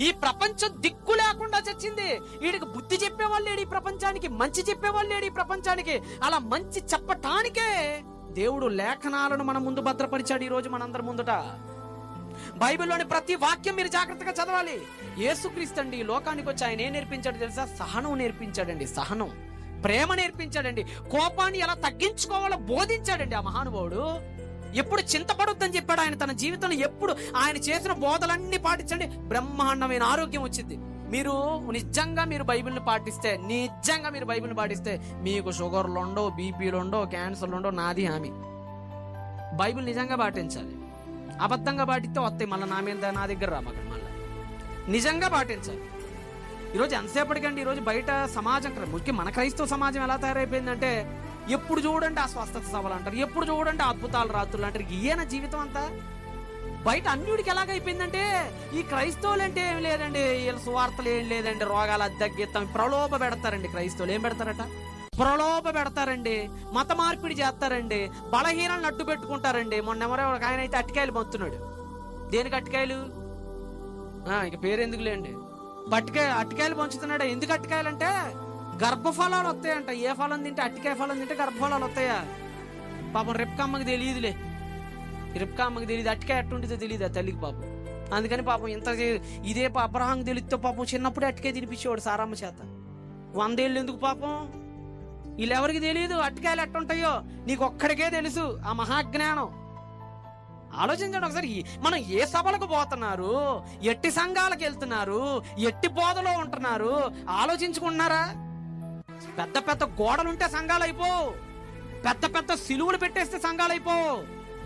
ఈ ప్రపంచం దిక్కు లేకుండా చచ్చింది. వీడికి బుద్ధి చెప్పేవాళ్ళు లేడు ఈ ప్రపంచానికి మంచి చెప్పేవాళ్ళు లేడు ఈ ప్రపంచానికి. అలా మంచి చెప్పటానికే దేవుడు లేఖనాలను మన ముందు భద్రపరిచాడు ఈ రోజు మనందరి ముందుట. బైబిల్లోని ప్రతి వాక్యం మీరు జాగ్రత్తగా చదవాలి. యేసుక్రీస్తు అండి ఈ లోకానికి వచ్చి ఆయన ఏం నేర్పించాడు తెలుసా? సహనం నేర్పించాడండి సహనం. ప్రేమ నేర్పించాడండి. కోపాన్ని ఎలా తగ్గించుకోవాలో బోధించాడండి ఆ మహానుభావుడు. ఎప్పుడు చింతపడొద్దని చెప్పాడు ఆయన తన జీవితంలో ఎప్పుడు ఆయన చేసిన బోధలన్నీ పాటించండి. బ్రహ్మాండమైన ఆరోగ్యం వచ్చింది. మీరు నిజంగా మీరు బైబిల్ని పాటిస్తే నిజంగా మీరు బైబిల్ని పాటిస్తే మీకు షుగర్లు ఉండవు బీపీలు ఉండవు క్యాన్సర్లు ఉండవు నాది హామీ. బైబిల్ నిజంగా పాటించాలి. అబద్ధంగా పాటిస్తే వస్తాయి మళ్ళీ నా మీద నా దగ్గర రా మళ్ళీ. నిజంగా పాటించాలి. ఈరోజు ఎంతసేపటికండి ఈరోజు బయట సమాజం ముఖ్యం మన క్రైస్తవ సమాజం ఎలా తయారైపోయిందంటే ఎప్పుడు చూడండి ఆ స్వస్థత సభలు అంటారు? ఎప్పుడు చూడండి అద్భుతాలు రాత్రులు అంటారు? ఈయన జీవితం అంతా? బయట అన్యుడికి ఎలాగైపోయిందంటే ఈ క్రైస్తవులు అంటే ఏం లేదండి వీళ్ళ సువార్తలు ఏం లేదండి రోగాలు అద్దగిత్తం ప్రలోభ పెడతారండి క్రైస్తవులు. ఏం పెడతారట? ప్రలోభ పెడతారండి మత మార్పిడి చేస్తారండి బలహీనాలను నట్టు పెట్టుకుంటారండి. మొన్న ఎవరో ఒక ఆయన అయితే అట్టికాయలు పంపుతున్నాడు దేనికి అట్టికాయలు? ఇక పేరు ఎందుకులేండి పట్టికాయ అట్టికాయలు పంచుతున్నాడు? ఎందుకు అటికాయలు అంటే గర్భఫలాలు వస్తాయంట. ఏ ఫలం తింటే అట్టికాయ ఫలం తింటే గర్భఫలాలు వస్తాయా? పాపం రెప్కమ్మకి తెలియదులే రెప్కమ్మకి తెలియదు అట్టికాయ ఎట్టుంటుందో తెలియదు ఆ తల్లికి పాపం. అందుకని పాపం ఇంత ఇదే పా- అబ్రహాంకి తెలిస్తే పాపం చిన్నప్పుడే అట్టికాయ తినిపించేవాడు సారమ్మ చేత. వందేళ్ళు ఎందుకు పాపం? వీళ్ళెవరికి తెలియదు అట్టికాయలు ఎట్టుంటాయో? నీకు ఒక్కడికే తెలుసు ఆ మహాజ్ఞానం. ఆలోచించండి ఒకసారి. మనం ఏ సభలకు పోతున్నారు? ఎట్టి సంఘాలకు వెళ్తున్నారు? ఎట్టి బోధలో ఉంటున్నారు? ఆలోచించుకుంటున్నారా? పెద్ద పెద్ద గోడలుంటే సంఘాలు అయిపో పెద్ద పెద్ద సిలువులు పెట్టేస్తే సంఘాలు అయిపో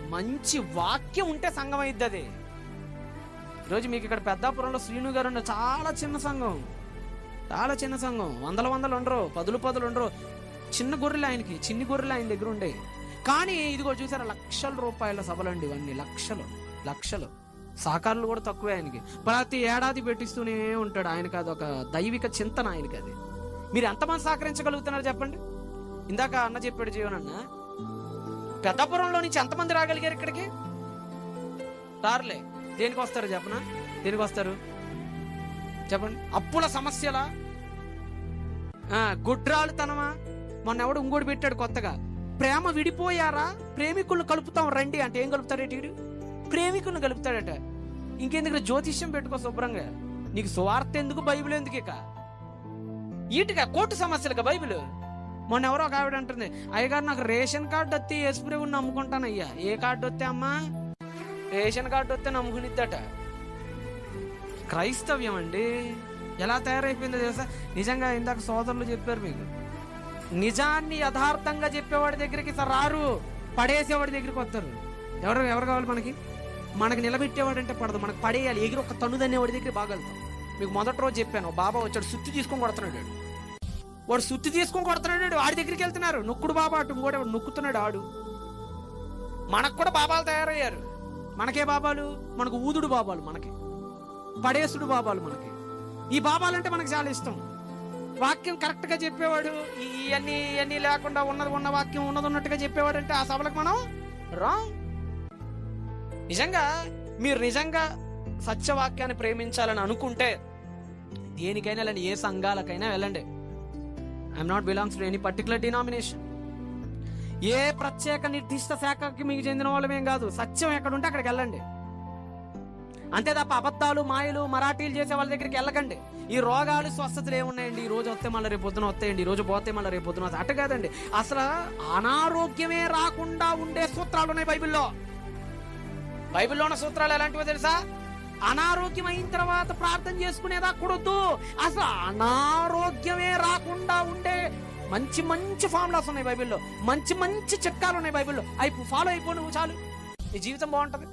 మంచి వాక్యం ఉంటే సంఘం అయిద్ది అది ఈరోజు మీకు ఇక్కడ పెద్దాపురంలో శ్రీను గారు ఉన్న చాలా చిన్న సంఘం. చాలా చిన్న సంఘం. వందల వందలు ఉండరు. పదులు పదులు ఉండరు. చిన్న గొర్రెలు ఆయనకి. చిన్ని గొర్రెలు ఆయన దగ్గర ఉండే. కానీ ఇదిగో చూసారా లక్షల రూపాయల సభలండి ఇవన్నీ. లక్షలు. లక్షలు. సహకారులు కూడా తక్కువే ఆయనకి. ప్రతి ఏడాది పెట్టిస్తూనే ఉంటాడు. ఆయనకి అది ఒక దైవిక చింతన ఆయనకి అది. మీరు ఎంతమంది సహకరించగలుగుతున్నారు చెప్పండి? ఇందాక అన్న చెప్పాడు జీవనన్న పెద్దపురంలో నుంచి ఎంతమంది రాగలిగారు ఇక్కడికి? రారులే దేనికి వస్తారు చెప్పనా? దేనికి వస్తారు? చెప్పండి. అప్పుల సమస్యలా? గుడ్రాలు గుడ్రాలుతనమా? మొన్న ఎవడు ఇంకోటి పెట్టాడు కొత్తగా. ప్రేమ విడిపోయారా? ప్రేమికులను కలుపుతాం రండి అంటే ఏం కలుపుతాడట వీడు ప్రేమికులను కలుపుతాడట. ఇంకెందుకు జ్యోతిష్యం పెట్టుకో శుభ్రంగా. నీకు స్వార్థ ఎందుకు బైబిల్ ఎందుకు ఇక ఈటుగా కోర్టు సమస్యలుగా బైబిల్. మొన్న ఎవరో ఒక ఆవిడ అంటుంది అయ్యగారు నాకు రేషన్ కార్డు వస్తే యేసుప్రభుని నమ్ముకుంటానయ్యా ఏ కార్డు వస్తే అమ్మా? రేషన్ కార్డు వస్తే నమ్ముకునిద్దట. క్రైస్తవ్యం అండి. ఎలా తయారైపోయిందో తెలుసా? నిజంగా ఇందాక సోదరులు చెప్పారు మీకు. నిజాన్ని యథార్థంగా చెప్పేవాడి దగ్గరికి రారు. పడేసేవాడి దగ్గరికి వస్తారు ఎవరు ఎవరు కావాలి మనకి? మనకి నిలబెట్టేవాడు అంటే పడదు. మనకు పడేయాలి. ఎగిరి ఒక తన్నుదనేవాడి దగ్గర బాగా మీకు మొదటి రోజు చెప్పాను బాబా వచ్చాడు సుత్తి తీసుకొని కొడుతున్నాడు వాడు. సుత్తి తీసుకొని కొడుతున్నాడు వాడు. వాడి దగ్గరికి వెళ్తున్నారు. నొక్కుడు బాబా అటు కూడా నొక్కుతున్నాడు ఆడు. మనకు కూడా బాబాలు తయారయ్యారు. మనకే బాబాలు? మనకు ఊదుడు బాబాలు మనకి. పడేసుడు బాబాలు మనకి. ఈ బాబాలు అంటే మనకు చాలా ఇష్టం. వాక్యం కరెక్ట్గా చెప్పేవాడు ఇవన్నీ ఇవన్నీ లేకుండా ఉన్నది ఉన్న వాక్యం ఉన్నది ఉన్నట్టుగా చెప్పేవాడు అంటే ఆ సభలకు మనం రాంగ్ నిజంగా మీరు నిజంగా సత్యవాక్యాన్ని ప్రేమించాలని అనుకుంటే దేనికైనా వెళ్ళండి ఏ సంఘాలకైనా వెళ్ళండి. I'm not belongs to any particular denomination ఏ ప్రత్యేక నిర్దిష్ట శాఖకి మీకు చెందిన వాళ్ళమేం కాదు. సత్యం ఎక్కడ ఉంటే అక్కడికి వెళ్ళండి. అంతే తప్ప అబద్ధాలు మాయలు మరాఠీలు చేసే వాళ్ళ దగ్గరికి వెళ్ళకండి. ఈ రోగాలు స్వస్థతలు ఏమున్నాయండి? ఈ రోజు వస్తే మళ్ళీ రేపు పొద్దున వస్తాయండి. ఈ రోజు పోతే మళ్ళీ రేపు పొద్దున వస్తాయి. అట్ట కాదండి. అసలు అనారోగ్యమే రాకుండా ఉండే సూత్రాలు ఉన్నాయి బైబిల్లో. బైబిల్లో ఉన్న సూత్రాలు ఎలాంటివో తెలుసా? అనారోగ్యం అయిన తర్వాత ప్రార్థన చేసుకునేదా కూడదు అసలు అనారోగ్యమే రాకుండా ఉండే మంచి మంచి ఫార్ములాస్ ఉన్నాయి బైబిల్లో. మంచి మంచి చిట్కాలు ఉన్నాయి బైబిల్లో. అవి ఫాలో అయిపో నువ్వు చాలు. నీ జీవితం బాగుంటుంది.